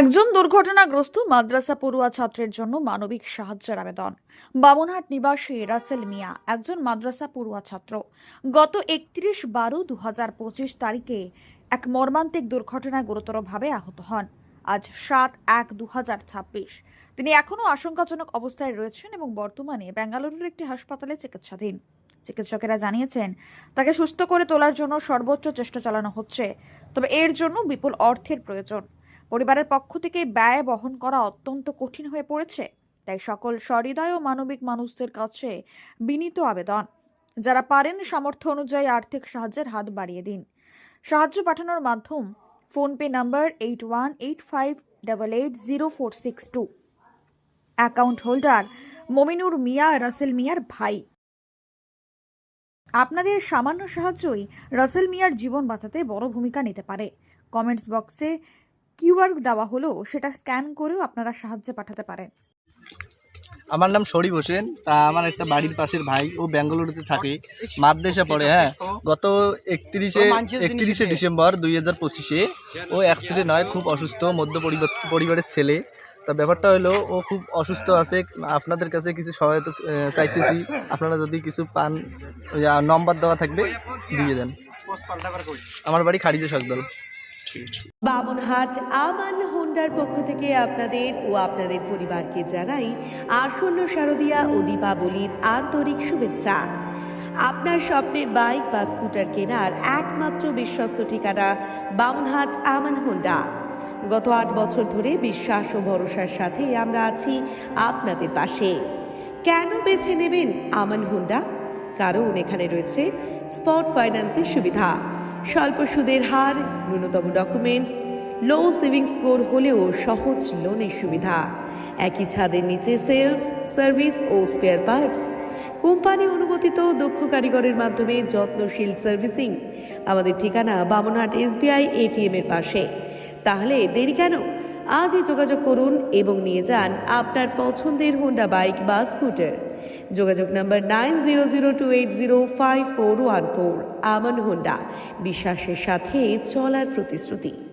একজন দুর্ঘটনাগ্রস্ত মাদ্রাসা পড়ুয়া ছাত্রের জন্য মানবিক সাহায্যের আবেদন। বামনহাট নিবাসী রাসেল মিয়া একজন মাদ্রাসা পড়ুয়া ছাত্র। গত একত্রিশ বারো দু হাজার পঁচিশ তারিখে এক মর্মান্তিক দুর্ঘটনায় গুরুতরভাবে আহত হন। আজ সাত এক দু তিনি এখনও আশঙ্কাজনক অবস্থায় রয়েছেন এবং বর্তমানে বেঙ্গালুরুর একটি হাসপাতালে চিকিৎসাধীন। চিকিৎসকেরা জানিয়েছেন, তাকে সুস্থ করে তোলার জন্য সর্বোচ্চ চেষ্টা চালানো হচ্ছে, তবে এর জন্য বিপুল অর্থের প্রয়োজন। পরিবারের পক্ষ থেকে ব্যয় বহন করা অত্যন্ত কঠিন হয়ে পড়েছে, তাই সকল সহৃদয় ও মানবিক মানুষদের কাছে বিনীত আবেদন। যারা পারেন সামর্থ্য অনুযায়ী আর্থিক সাহায্যের হাত বাড়িয়ে দিন। সাহায্য পাঠানোর মাধ্যম PhonePe number eight one eight five double eight zero four six two. Account holder Mominur Mia, Rasel মিয়ার ভাই। আপনাদের সামান্য সাহায্যই রাসেল মিয়ার জীবন বাঁচাতে বড় ভূমিকা নিতে পারে। কমেন্টস বক্সে কিউআর দেওয়া হলো সেটা স্ক্যান করেও আপনারা সাহায্য পাঠাতে পারেন। আমার নাম শরীফ হোসেন তা আমার একটা বাড়ির পাশের ভাই ও বেঙ্গালুরুতে থাকে মাদ্রাসা পড়ে হ্যাঁ। গত একত্রিশে একত্রিশে ডিসেম্বর দুই হাজার পঁচিশে ও অ্যাক্সিডেন্ট হয় খুব অসুস্থ মধ্য পরিবার পরিবারের ছেলে। তা ব্যাপারটা হলো ও খুব অসুস্থ আছে আপনাদের কাছে কিছু সহায়তা চাইতেছি আপনারা যদি কিছু পান নম্বর দেওয়া থাকবে দিয়ে দেন। আমার বাড়ি খারিজে সকদল বামনহাট আমান হোন্ডার পক্ষ থেকে আপনাদের ও আপনাদের পরিবারকে জানাই আসন্ন শারদীয়া ও দীপাবলির আন্তরিক শুভেচ্ছা। আপনার স্বপ্নের বাইক বা স্কুটার কেনার একমাত্র বিশ্বস্ত ঠিকানা বামনহাট আমান হোন্ডা। গত আট বছর ধরে বিশ্বাস ও ভরসার সাথে আমরা আছি আপনাদের পাশে। কেন বেছে নেবেন আমান হোন্ডা? কারণ এখানে রয়েছে স্পট ফাইন্যান্সের সুবিধা। স্বল্প সুদের হার, ন্যূনতম ডকুমেন্টস লো সেভিং স্কোর হলেও সহজ লোনের সুবিধা। একই ছাদের নিচে সেলস সার্ভিস ও স্পেয়ার পার্টস কোম্পানি অনুমোদিত দক্ষ কারিগরের মাধ্যমে যত্নশীল সার্ভিসিং আমাদের ঠিকানা বামনহাট এসবিআই এটিএম এর পাশে। তাহলে দেরি কেন? আজই যোগাযোগ করুন এবং নিয়ে যান আপনার পছন্দের হোন্ডা বাইক বা স্কুটার যোগাযোগ number nine zero zero two eight zero five four one four. Aman Honda বিশ্বাসের সাথে চলার প্রতিশ্রুতি।